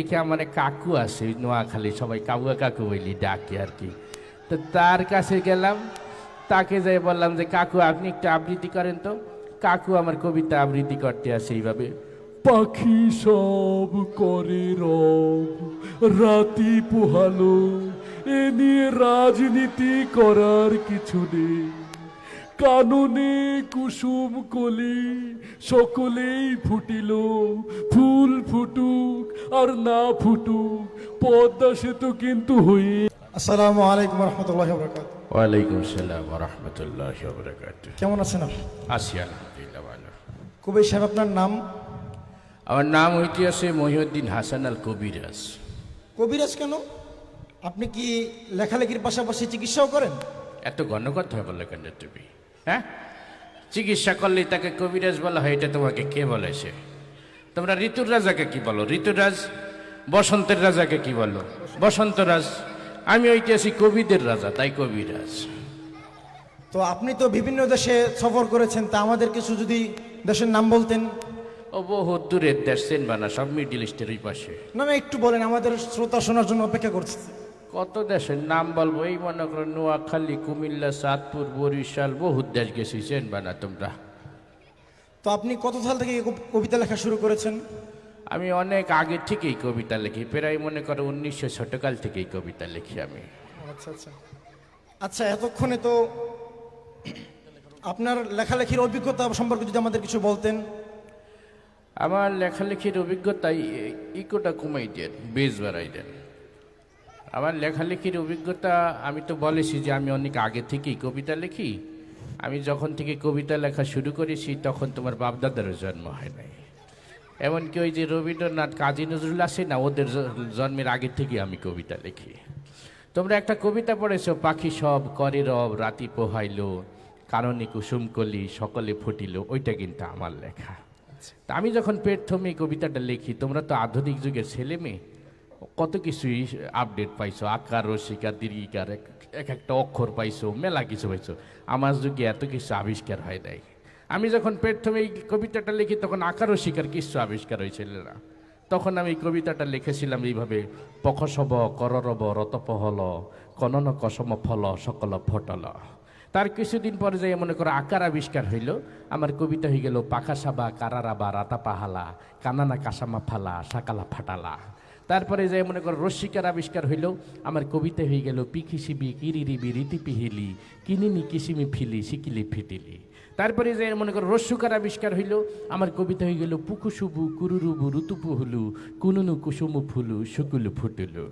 দেখে আমার কাকু আছে নোয়াখালী, সবাই কাকুয়া কাকু বলি ডাকে আর কি। তো তার কাছে গেলাম, তাকে যাই বললাম যে, কাকু, আপনি একটু আবৃত্তি করেন তো। কাকু আমার কবিতা আবৃত্তি করতে আসে এইভাবে, পাখি সব করে রব রাতি পোহালো, এ নিয়ে রাজনীতি করার কিছু নেই। কাননে কুসুম কলি সকলেই ফুটিল ফুল ফুটুক আর না ফুটুক পদ্মা সেতু কিন্তু হয়ে আসসালামু আলাইকুম রহমতুল্লাহ বরকাত ওয়ালাইকুম সালাম রহমতুল্লাহ বরকাত কেমন আছেন আপনি? আসি আলহামদুলিল্লাহ ভালো। কবির সাহেব আপনার নাম? আমার নাম হইতে আছে মহিউদ্দিন হাসান আল কবিরাজ। কবিরাজ কেন? আপনি কি লেখালেখির পাশাপাশি চিকিৎসাও করেন? এত ঘন কথা বলে কেন তুমি? হ্যাঁ? চিকিৎসা করলেই তাকে কবিরাজ বলা হয় এটা তোমাকে কে বলেছে? তোমরা ঋতুর রাজাকে কি বলো? ঋতুরাজ বসন্তের রাজাকে কি বলো? বসন্তরাজ আমি ঐতিহাসিক কবিদের রাজা তাই কবিরাজ। তো আপনি তো বিভিন্ন দেশে সফর করেছেন তা আমাদের কিছু যদি দেশের নাম বলতেন। ও বহু দূরের দেশ চেনবানা সব মিডিল ইস্টের ওই পাশে। না না একটু বলেন আমাদের শ্রোতা শোনার জন্য অপেক্ষা করছে কত দেশের নাম বলব? এই মনে করো নোয়াখালী কুমিল্লা সাতপুর বরিশাল বহু দেশ গেছি চেনবানা তোমরা। তো আপনি কত সাল থেকে কবিতা লেখা শুরু করেছেন? আমি অনেক আগে থেকেই কবিতা লিখি প্রায় মনে করো উনিশশো ছোটকাল থেকেই কবিতা লিখি আমি। আচ্ছা আচ্ছা। আচ্ছা এতক্ষণে তো আপনার লেখালেখির অভিজ্ঞতা সম্পর্কে যদি আমাদের কিছু বলতেন। আমার লেখালেখির অভিজ্ঞতাই ইকোটা কমাই দেন বেজ বাড়াই দেন। আমার লেখালেখির অভিজ্ঞতা আমি তো বলেছি যে আমি অনেক আগে থেকেই কবিতা লিখি। আমি যখন থেকে কবিতা লেখা শুরু করেছি তখন তোমার বাপদাদারও জন্ম হয় নাই। এমনকি ওই যে রবীন্দ্রনাথ কাজী নজরুল আছে না ওদের জন্মের আগে থেকেই আমি কবিতা লিখি। তোমরা একটা কবিতা পড়েছো পাখি সব করে রব রাতি পোহাইল কারণে কুসুম কলি সকলে ফুটিল ওইটা কিন্তু আমার লেখা। তা আমি যখন প্রথম এই কবিতাটা লিখি তোমরা তো আধুনিক যুগের ছেলে মেয়ে কত কিছুই আপডেট পাইছো? আকার রসিকার দীর্ঘিকার, এক এক একটা অক্ষর পাইছো, মেলা কিছু পাইছো। আমার যুগে এত কিছু আবিষ্কার হয় নাই। আমি যখন প্রথমে এই কবিতাটা লিখি, তখন আকার রসিকার কিছু আবিষ্কার হয়েছিল না। তখন আমি এই কবিতাটা লিখেছিলাম এইভাবে, পখসব, কররব, রতপহল, কনন, কসম, ফল, সকল ফটল। তার কিছুদিন পরে যাই মনে করো আকার আবিষ্কার হইল। আমার কবিতা হয়ে গেল, পাখা সাবা, কারারাবা, রাতা পাহালা, কানানা কাসামা ফালা, সাকালা ফাটালা। তারপরে যাই মনে করো রশ্মিকার আবিষ্কার হইল, আমার কবিতা হয়ে গেল পিখিসিবি রীতি পিহিলি কিনিনি কিসিমি ফিলি সিকিলি ফিটিলি। তারপরে যে মনে করো রস্যকার আবিষ্কার হইল, আমার কবিতা হয়ে গেল পুকুসুবু কুরুরুবু ঋতুপু হলু, কুনুনু কুসুমু ফুলু, শুকুলু ফুটুলু।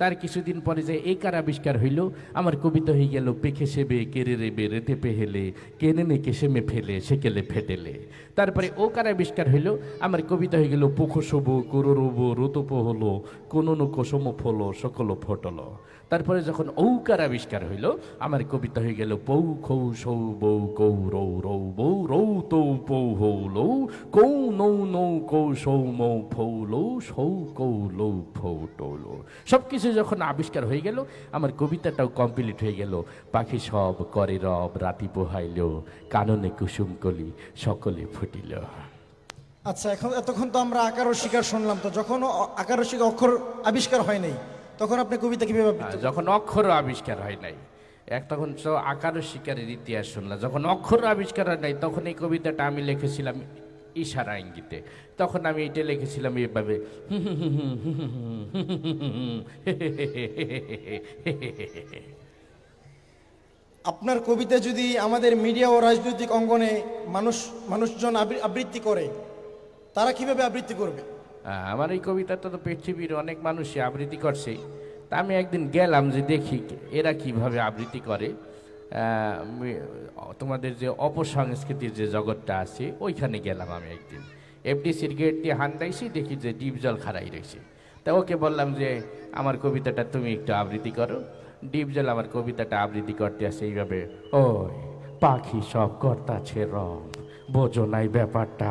তার কিছুদিন পরে যে একার আবিষ্কার হইল, আমার কবিতা হয়ে গেল, পেখে সেবে কেড়ে রেবে রেতে পেহেলে কেনে নে কেসেমে ফেলে সেকেলে ফেটেলে। তারপরে ও কার আবিষ্কার হইল, আমার কবিতা হয়ে গেল পুকুসুবু কুরুরুবু ঋতুপ হলো, কুনুনু কুসুমু ফলো সকল ফটলো। তারপরে যখন ঔকার আবিষ্কার হইল, আমার কবিতা হয়ে গেল পৌ খৌ সৌ বৌ কৌ রৌ রৌ বৌ রৌ তৌ পৌ হৌ লৌ, কৌ নৌ নৌ কৌ সৌ মৌ ফৌ লৌ, সৌ কৌ লৌ ফৌ টৌ লৌ। সব কিছু যখন আবিষ্কার হয়ে গেল, আমার কবিতাটাও কমপ্লিট হয়ে গেল। পাখি সব করে রব, রাতি পোহাইল, কাননে কুসুম কলি সকলে ফুটিল। আচ্ছা এখন এতক্ষণ তো আমরা আকার ও শিকার শুনলাম, তো যখন আকার ও শিকার অক্ষর আবিষ্কার হয় নাই তখন আপনি কবিতা কীভাবে যখন অক্ষর আবিষ্কার হয় নাই এক তখন তো আকার শিকারের ইতিহাস শুনলাম যখন অক্ষর আবিষ্কার হয় নাই তখন এই কবিতাটা আমি লিখেছিলাম ইশারা ইঙ্গিতে তখন আমি এটা লিখেছিলাম এভাবে আপনার কবিতা যদি আমাদের মিডিয়া ও রাজনৈতিক অঙ্গনে মানুষ মানুষজন আবৃত্তি করে তারা কীভাবে আবৃত্তি করবে আমার এই কবিতাটা তো পৃথিবীর অনেক মানুষই আবৃত্তি করছে। তা আমি একদিন গেলাম যে দেখি এরা কীভাবে আবৃত্তি করে। তোমাদের যে অপসংস্কৃতির যে জগৎটা আছে, ওইখানে গেলাম আমি একদিন। এফডিসির গেট দিয়ে হান্দাইছি, দেখি যে ডিপ জল খারাই রয়েছে। তা ওকে বললাম যে, আমার কবিতাটা তুমি একটু আবৃত্তি করো। ডিপ জল আমার কবিতাটা আবৃত্তি করতে আসে এইভাবে, ওই পাখি সব কর্তা কর্তাছে রং, বোঝো নাই ব্যাপারটা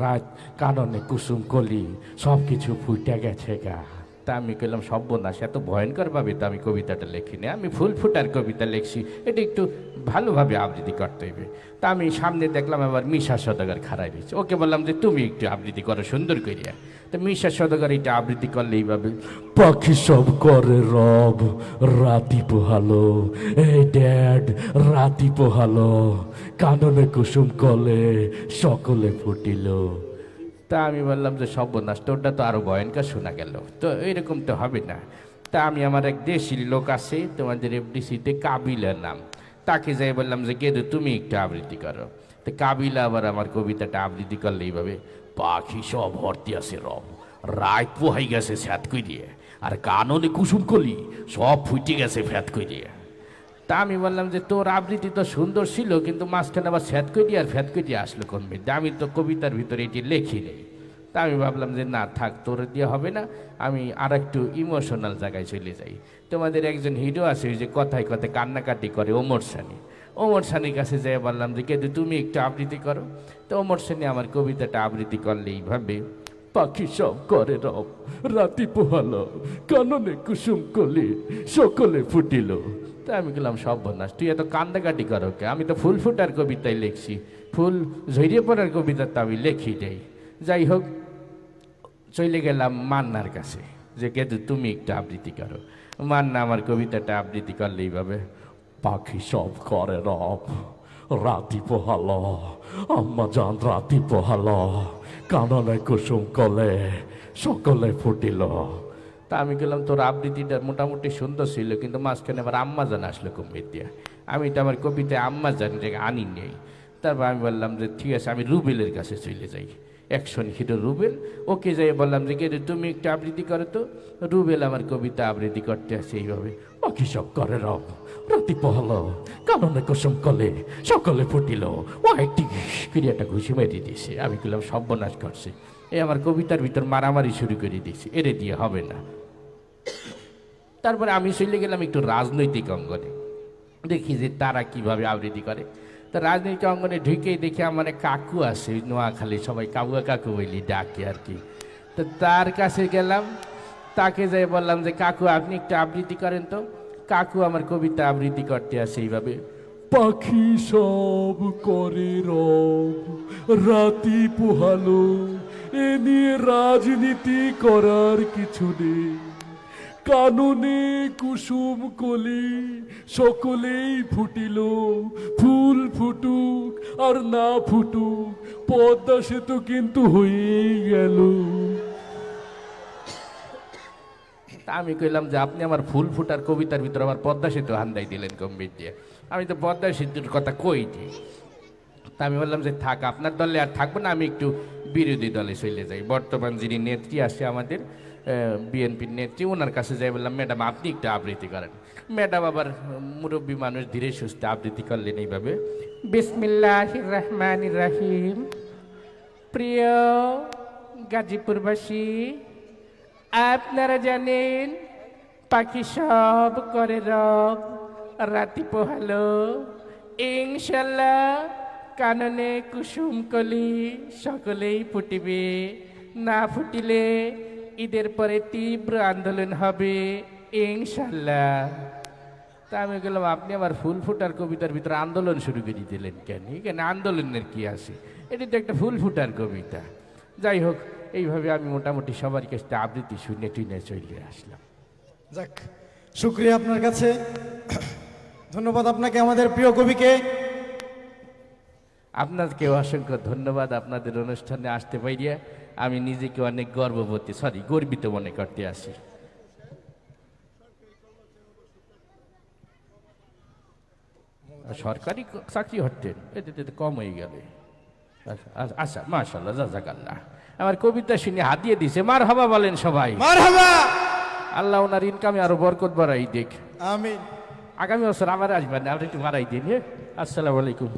রাত কাননে কুসুম কলি সব কিছু ফুটে গেছে গা। তা আমি কইলাম সব্যনাশ এত ভয়ঙ্কর ভাবে তো আমি কবিতাটা লিখিনি। আমি ফুল ফুটার কবিতা লিখছি এটা একটু ভালোভাবে আবৃত্তি করতে হইবে। তা আমি সামনে দেখলাম আবার মিশা সদাগর খারাপ হয়েছে ওকে বললাম যে তুমি একটু আবৃত্তি করো সুন্দর করিয়া তো মিশা সদাগর এটা আবৃত্তি করলে এইভাবে পাখি সব করে রব রাতি পোহালো এই ড্যাড রাতি পোহালো। কাননে কুসুম কলে সকলে ফুটিল। তা আমি বললাম যে সর্বনাশ, তোরটা তো আরও ভয়ঙ্কর শোনা গেল। তো এরকম তো হবে না। তা আমি আমার এক দেশি লোক আছে, তোমাদের এফডিসিতে কাবিলার নাম। তাকে যাই বললাম যে গেদু তুমি একটু আবৃত্তি করো। তো কাবিলা আবার আমার কবিতাটা আবৃত্তি করলে এইভাবে, পাখি সব ভর্তি আছে রব রায় পোহাই গেছে স্যাত কই দিয়ে আর কাননে কুসুম কলি সব ফুটে গেছে ফ্যাত করিয়ে তা আমি বললাম যে, তোর আবৃত্তি তো সুন্দর ছিল, কিন্তু মাঝখানে আবার স্যাত করি আর ফ্যাত করি আসলো কোন মেয়েটা আমি তো কবিতার ভিতরে এটি লেখি নেই। তা আমি ভাবলাম যে, না, থাক, তোর দিয়ে হবে না, আমি আর একটু ইমোশনাল জায়গায় চলে যাই। তোমাদের একজন হিরো আছে, ওই যে কথায় কথায় কান্নাকাটি করে, ওমর সানি। ওমর সানির কাছে যেয়ে বললাম যে কিন্তু তুমি একটু আবৃত্তি করো। তো ওমর সানি আমার কবিতাটা আবৃত্তি করলে এইভাবে পাখি সব করে রব, রাতি পোহালো, কাননে কুসুম কলি, সকলে ফুটিল। তা আমি গেলাম সব বনাস তুই এত কান্দাকাটি করো কে? আমি তো ফুল ফুটার কবিতায় লিখছি। ফুল ঝরিয়ে পড়ার কবিতা তো আমি লেখি যাই যাই হোক, চলে গেলাম মান্নার কাছে। যে কেতু তুমি একটু আবৃত্তি করো। মান্না আমার কবিতাটা আবৃত্তি করলে এইভাবে, পাখি সব করে রব, রাতি পোহালো, আম্মা জান রাতি পোহালো, কাননে কুসুম কলে সকলে ফুটিল। তা আমি গেলাম তোর আবৃত্তিটা মোটামুটি সুন্দর ছিল কিন্তু মাঝখানে আবার আম্মা জান আসলো কুম্ভীর দিয়া আমি তো আমার কবিতায় আম্মা জান আনি নেই। তারপর আমি বললাম যে ঠিক আছে আমি রুবেলের কাছে চলে যাই। অ্যাকশন হিরো রুবেল ওকে যাই বললাম যে কে রে, তুমি একটু আবৃত্তি করো তো। রুবেল আমার কবিতা আবৃত্তি করতে আসে এইভাবে। ও সব করে রব। রাতি পোহালো, কাননে কুসুম কলে, সকলে ফুটিল। ও একটি ক্রিয়াটা ঘুষি মেরে দিয়েছে আমি বললাম সর্বনাশ করছে। এ আমার কবিতার ভিতর মারামারি শুরু করে দিয়েছে এরে দিয়ে হবে না। তারপরে আমি চলে গেলাম একটু রাজনৈতিক অঙ্গনে। দেখি যে তারা কীভাবে আবৃত্তি করে। তা রাজনৈতিক অঙ্গনে ঢুকেই দেখি আমার কাকু আছে নোয়াখালী, সবাই কাকুয়া কাকু বলি ডাকে আর কি। তো তার কাছে গেলাম, তাকে যাই বললাম যে, কাকু, আপনি একটু আবৃত্তি করেন তো। কাকু আমার কবিতা আবৃত্তি করতে আসে এইভাবে। পাখি সব করে রব রাতি পোহালো, এ নিয়ে রাজনীতি করার কিছু নেই। কাননে কুসুম কলি সকলেই ফুটিল, ফুল ফুটুক আর না ফুটুক, পদ্মা সেতু কিন্তু হয়েই গেল। তা আমি কইলাম যে, আপনি আমার ফুল ফুটার কবিতার ভিতরে আমার পদ্মা সেতু হান্দাই দিলেন গম্ভীর দিয়ে। আমি তো পদ্মা সেতুর কথা কইছি তা আমি বললাম যে, থাক, আপনার দলে আর থাকব না, আমি একটু বিরোধী দলে চলে যাই। বর্তমান যিনি নেত্রী আছে আমাদের বিএনপির নেত্রী ওনার কাছে যাই বললাম, ম্যাডাম, আপনি একটু আবৃত্তি করেন। ম্যাডাম আবার মুরব্বী মানুষ ধীরে সুস্থে আবৃত্তি করলেন এইভাবে। বিসমিল্লাহ রহমান রাহিম। প্রিয় গাজীপুরবাসী আপনারা জানেন, পাখি সব করে রব, রাতি পোহালো। ইনশাল্লাহ কাননে কুসুম কলি সকলেই ফুটিবে। না ফুটিলে ঈদের পরে তীব্র আন্দোলন হবে, ইনশাল্লাহ। তা আমি গেলাম আপনি আবার ফুল ফুটার কবিতার ভিতরে আন্দোলন শুরু করে দিলেন কেন? এখানে আন্দোলনের কি আছে? এটি তো একটা ফুল ফুটার কবিতা। যাই হোক এইভাবে আমি মোটামুটি সবার কাছে আবৃত্তি শুনে টুনে চলে আসলাম। যাক শুক্রিয়া আপনার কাছে। ধন্যবাদ আপনাকে আমাদের প্রিয় কবিকে। আপনাকে অসংখ্য ধন্যবাদ আপনাদের অনুষ্ঠানে আসতে পারিয়া। আমি নিজেকে অনেক গর্ববতী সরি গর্বিত মনে করতে আসি। সরকারি চাকরি হচ্ছেন এতে কম হয়ে গেলে। আচ্ছা, আচ্ছা, আচ্ছা মাশাল্লাহ জাজাকাল্লাহ। আমার কবিতা শুনে হাতিয়ে দিছে মার হবা বলেন সবাই। মার হাবা আল্লাহ ওনার ইনকামে আরও বরকত বাড়াই দেখ আমিন। আগামী বছর আবার আসবেন আপনি একটু বাড়াই দিন হ্যাঁ? আসসালামু আলাইকুম।